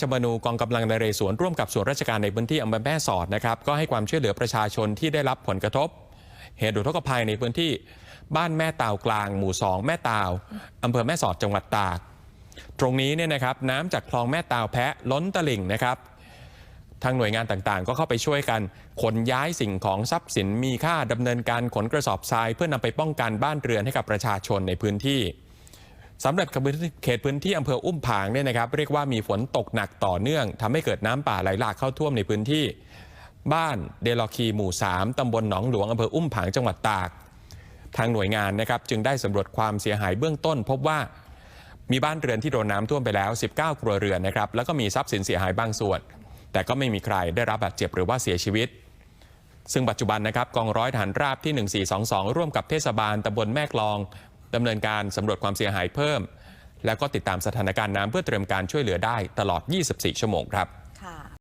ชมนูกองกำลังนเรศวรร่วมกับส่วนราชการในพื้นที่อำเภอแม่สอดนะครับก็ให้ความช่วยเหลือประชาชนที่ได้รับผลกระทบ เหตุอุทกภัยในพื้นที่บ้านแม่ตาวกลาง หมู่ 2 แม่ตาวอำเภอแม่สอดจังหวัดตาก ตรงนี้เนี่ยนะครับน้ำจากคลองแม่ตาวแพะล้นตลิ่งนะครับ ทางหน่วยงานต่างๆ ก็เข้าไปช่วยกันขนย้ายสิ่งของทรัพย์สินมีค่าดำเนินการขนกระสอบทราย เพื่อนำไปป้องกันบ้านเรือนให้กับประชาชนในพื้นที่ สำหรับเขตพื้นที่อำเภออุ้มผางเนี่ยนะครับเรียกว่ามีฝนตกหนักต่อเนื่องทำให้เกิดน้ำป่าไหลหลากเข้าท่วมในพื้นที่ บ้านเดลอคีหมู่ 3ตำบลหนองหลวงอำเภออุ้มผางจังหวัดตาก ทางหน่วยงานนะครับจึงได้สำรวจความเสียหายเบื้องต้น พบว่ามีบ้านเรือนที่โดนน้ำท่วมไปแล้ว 19 ครัวเรือนนะครับแล้วก็มีทรัพย์สินเสียหายบางส่วน แต่ก็ไม่มีใครได้รับบาดเจ็บหรือว่าเสียชีวิต ซึ่งปัจจุบันนะครับกองร้อยฐานราบที่ 1422 ร่วมกับเทศบาลตำบลแม่กลอง ดำเนินการสำรวจความเสียหายเพิ่ม แล้วก็ติดตามสถานการณ์น้ำเพื่อเตรียมการช่วยเหลือได้ตลอด 24 ชั่วโมงครับ